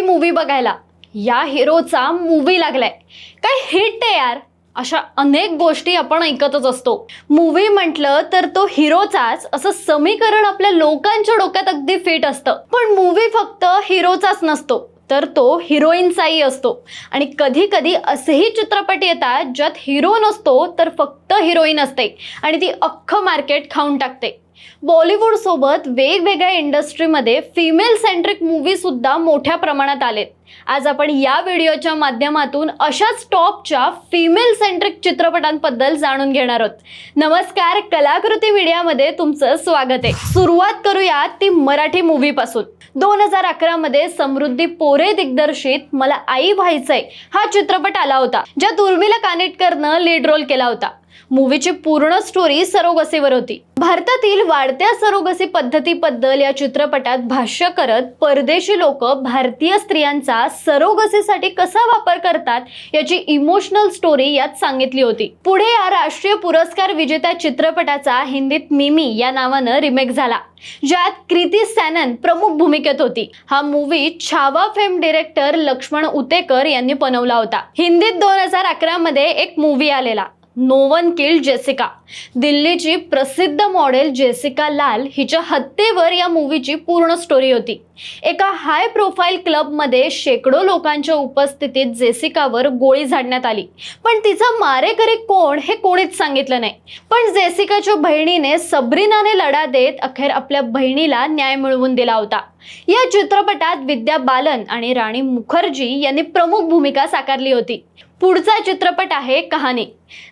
हिरोई movie बघायला. या हिरोचा movie लागलाय. काय हिट आहे यार. अशा अनेक गोष्टी आपण ऐकतच असतो. मूवी म्हटलं तर तो हिरोचाच असं समीकरण आपल्या लोकांच्या डोक्यात अगदी फिट असतं. पण मूवी फक्त हिरोचाच नसतो. तर तो हिरोईनचाही असतो. आणि कधी कधी असेही चित्रपट येतात ज्यात हिरो नसतो तर फक्त हिरोईन असते. आणि ती अख्खं मार्केट खाऊन टाकते. बॉलिवूड सोबत वेगवेगळ्या इंडस्ट्रीमध्ये फिमेल सेंट्रिक मूवी सुद्धा मोठ्या प्रमाणात आलेत. आज आपण या व्हिडिओच्या माध्यमातून अशाच टॉपच्या फिमेल सेंट्रिक चित्रपटांबद्दल जाणून घेणार आहोत. नमस्कार कलाकृती मीडियामध्ये तुमचं स्वागत आहे. सुरुवात करूया ती मराठी मूवी पासून. दोन हजार अकरामध्ये समृद्धी पोरे दिग्दर्शित मला आई व्हायचंय हा चित्रपट आला होता ज्यात उर्मिला कानेटकरनं लीड रोल केला होता. मूवीची पूर्ण स्टोरी सरोगसीवर होती. भारतातील वाढत्या सरोगसी पद्धतीबद्दल या चित्रपटात भाष्य करत परदेशी लोक भारतीय स्त्रियांचा सरोगसीसाठी कसा वापर करतात याची इमोशनल स्टोरी यात सांगितली होती. पुढे या राष्ट्रीय पुरस्कार विजेत्या चित्रपटाचा हिंदीत मिमी या नावानं रिमेक झाला ज्यात कृती सॅनन प्रमुख भूमिकेत होती. हा movie Chhaava fame director Laxman Utekar यांनी बनवला होता. हिंदीत दोन हजार अकरा मध्ये एक मूवी आलेला. No one kill Jessica. दिल्लीची प्रसिद्ध मॉडेल जेसिका लाल हिच्या हत्येवर या मूवीची पूर्ण स्टोरी होती. एका हाय प्रोफाईल क्लबमध्ये शेकडो लोकांच्या उपस्थितीत जेसिकावर गोळी झाडण्यात आली. पण तिचा मारेकरी कोण हे कोणीच सांगितलं नाही. पण जेसिकाच्या बहिणीने सबरीनाने लढा देत अखेर आपल्या बहिणीला न्याय मिळवून दिला होता. या चित्रपटात विद्या बालन आणि राणी मुखर्जी यांनी प्रमुख भूमिका साकारली होती. पुढचा चित्रपट आहे कहाणी.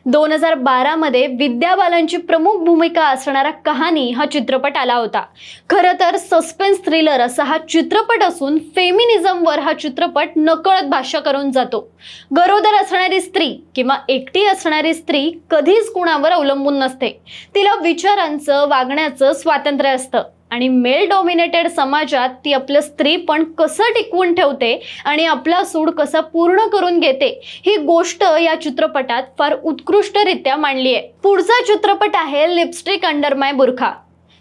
दोन हजार बारामध्ये विद्या बालनची प्रमुख भूमिका असणारा कहाणी हा चित्रपट आला होता. खरं तर सस्पेन्स थ्रिलर असा हा चित्रपट असून फेमिनिझमवर हा चित्रपट नकळत भाष्य करून जातो. गरोदर असणारी स्त्री किंवा एकटी असणारी स्त्री कधीच कुणावर अवलंबून नसते. तिला विचारांचं वागण्याचं स्वातंत्र्य असतं. आणि मेल डॉमिनेटेड समाजात ती आपलं स्त्री पण कसं टिकवून ठेवते आणि आपला सूड कसा पूर्ण करून घेते ही गोष्ट या चित्रपटात फार उत्कृष्टरित्या मांडली आहे पुढचा चित्रपट आहे लिपस्टिक अंडर माय बुरखा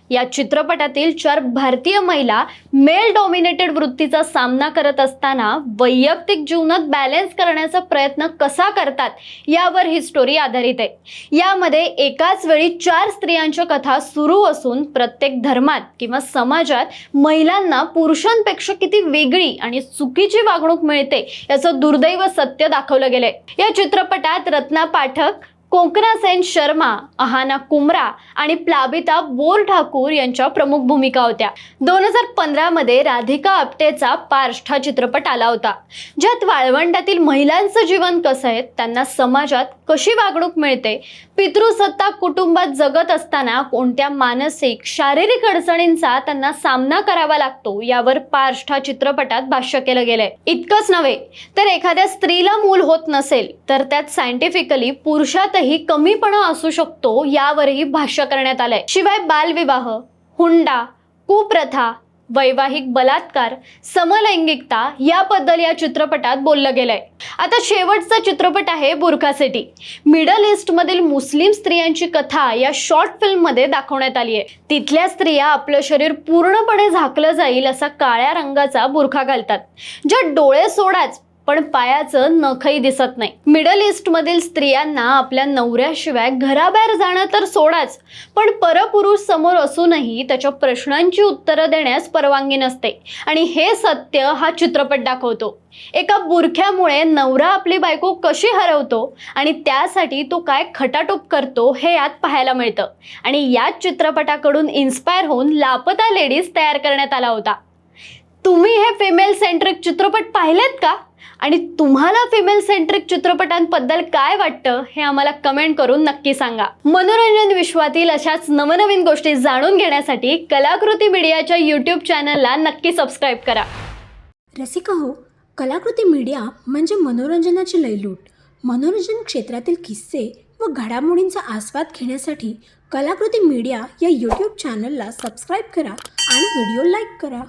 या चित्रपटातील चार भारतीय महिला मेल डॉमिनेटेड वृत्तीचा सामना करत असताना वैयक्तिक जीवनात बॅलन्स करण्याचा प्रयत्न कसा करतात यावर ही स्टोरी आधारित आहे. यामध्ये एकाच वेळी चार स्त्रियांच्या कथा सुरू असून प्रत्येक धर्मात किंवा समाजात महिलांना पुरुषांपेक्षा किती वेगळी आणि चुकीची वागणूक मिळते याचं दुर्दैव सत्य दाखवलं गेलंय. या चित्रपटात रत्ना पाठक कोकणा सेन शर्मा अहाना कुमरा आणि प्लाबिता बोर ठाकूर यांच्या प्रमुख भूमिका होत्या. दोन हजार पंधरामध्ये राधिका आपटेचा पार्ष्ठा चित्रपट आला होता ज्यात वाळवंटातील महिलांचं जीवन कसं आहे त्यांना समाजात कशी वागणूक मिळते? पितृसत्ता कुटुंबात जगत असताना कोणत्या मानसिक शारीरिक अडचणींचा त्यांना सामना करावा लागतो यावर पार्ष्ठा हा चित्रपटात भाष्य केलं गेलंय. इतकंच नव्हे तर एखाद्या स्त्रीला मूल होत नसेल तर त्यात सायंटिफिकली पुरुषातही कमीपणा असू शकतो यावरही भाष्य करण्यात आलंय. शिवाय बालविवाह हुंडा कुप्रथा वैवाहिक बलात्कार समलैंगिकता याबद्दल या चित्रपटात बोललं गेलंय. आता शेवटचा चित्रपट आहे बुरखा सिटी मिडल ईस्टमधील मुस्लिम स्त्रियांची कथा या शॉर्ट फिल्ममध्ये दाखवण्यात आली आहे. तिथल्या स्त्रिया आपलं शरीर पूर्णपणे झाकलं जाईल असा काळ्या रंगाचा बुरखा घालतात. ज्या डोळे सोडाच पण पायाचं नखही दिसत नाही. मिडल ईस्टमधील स्त्रियांना आपल्या नवऱ्याशिवाय घराबाहेर जाणं तर सोडाच पण परपुरुष समोर असूनही त्याच्या प्रश्नांची उत्तरं देण्यास परवानगी नसते. आणि हे सत्य हा चित्रपट दाखवतो. एका बुरख्यामुळे नवरा आपली बायको कशी हरवतो आणि त्यासाठी तो काय खटाटोप करतो हे यात पाहायला मिळतं. आणि याच चित्रपटाकडून इन्स्पायर होऊन लापता लेडीज तयार करण्यात आला होता. तुम्ही हे फिमेल सेंट्रिक चित्रपट पाहिलेत का? आणि तुम्हाला फिमेल सेंट्रिक चित्रपटांबद्दल काय वाटतं हे आम्हाला कमेंट करून नक्की सांगा. मनोरंजन विश्वातील अशाच नवनवीन गोष्टी जाणून घेण्यासाठी कलाकृती मीडियाच्या यूट्यूब चॅनलला नक्की सबस्क्राईब करा. रसिका हो कलाकृती मीडिया म्हणजे मनोरंजनाची लयलूट. मनोरंजन क्षेत्रातील किस्से व घडामोडींचा आस्वाद घेण्यासाठी कलाकृती मीडिया या यूट्यूब चॅनलला सबस्क्राईब करा आणि व्हिडिओ लाईक करा.